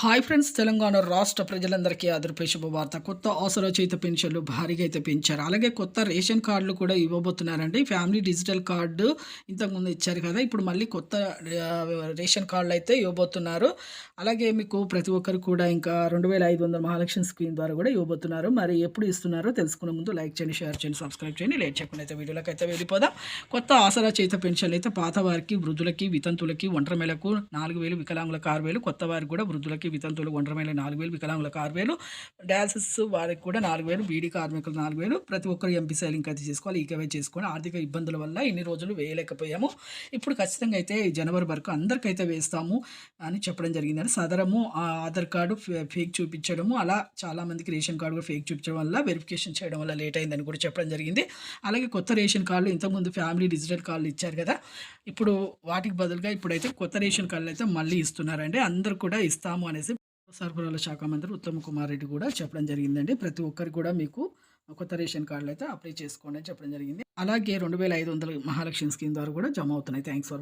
Hi friends Telangana రాష్ట్ర ప్రజలందరికీ అదృపే శుభవార్త. కొత్త ఆసరా పెన్షన్లు భారీగా అయితే పెంచారు. అలాగే కొత్త రేషన్ కార్డులు కూడా ఇవ్వబోతున్నారండి. ఫ్యామిలీ డిజిటల్ కార్డు ఇంతకుముందు ఇచ్చారు కదా ఇప్పుడు మళ్ళీ కొత్త రేషన్ కార్డులు అయితే ఇవ్వబోతున్నారు. అలాగే మీకు ప్రతి ఒక్కరు కూడా ఇంకా రెండు వేల ఐదు వందల మహాలక్ష్మి స్కీమ్ ద్వారా కూడా ఇవ్వబోతున్నారు. మరి ఎప్పుడు ఇస్తున్నారో తెలుసుకునే ముందు లైక్ చేయండి షేర్ చేయండి సబ్స్క్రైబ్ చేయండి. లేట్ చేయకుండా అయితే వీడియోలకు అయితే వెళ్ళిపోదాం. కొత్త ఆసరచేత పెన్షన్లు అయితే పాత వారికి వృద్ధులకి వితంతులకి ఒంటరిమేలకు నాలుగు వేలు వికలాంగులకు ఆరు వేలు కొత్త వారికి కూడా వృద్ధులకి వితంతులు ఒంటరిమేలకు నాలుగు వేలు వికలాంగులకు ఆరు వేలు డయాలసిస్ వారికి కూడా నాలుగు వేలు బీడీ కార్మికులు నాలుగు వేలు ప్రతి ఒక్కరు ఎంపీ లింక్ అయితే చేసుకోవాలి ఈకేవై చేసుకొని ఆర్థిక ఇబ్బందుల వల్ల ఇన్ని రోజులు వేయలేకపోయాము. ఇప్పుడు ఖచ్చితంగా అయితే జనవరి వరకు అందరికైతే వేస్తాము అని చెప్పడం జరిగిందని సదరము ఆ ఆధార్ కార్డు ఫే- ఫేక్ చూపించడము అలా చాలామందికి రేషన్ కార్డు కూడా ఫేక్ చూపించడం వల్ల వెరిఫికేషన్ చేయడం వల్ల లేట్ అయిందని కూడా చెప్పడం జరిగింది. అలాగే కొత్త రేషన్ కార్డులు ఇంతకుముందు ఫ్యామిలీ డిజిటల్ కార్డులు ఇచ్చారు కదా ఇప్పుడు వాటికి బదులుగా ఇప్పుడైతే కొత్త రేషన్ కార్డులు అయితే మళ్ళీ ఇస్తున్నారండి. అందరు కూడా ఇస్తాము అనేసి సరఫరాల శాఖ మంత్రి ఉత్తమ్ కుమార్ రెడ్డి కూడా చెప్పడం జరిగిందండి. ప్రతి ఒక్కరికి కూడా మీకు కొత్త రేషన్ కార్డులు అయితే అప్లై చేసుకోండి అని చెప్పడం జరిగింది. అలాగే రెండు వేల ఐదు వందల మహాలక్ష్మి స్కీమ్ ద్వారా కూడా జమ అవుతున్నాయి. Thanks for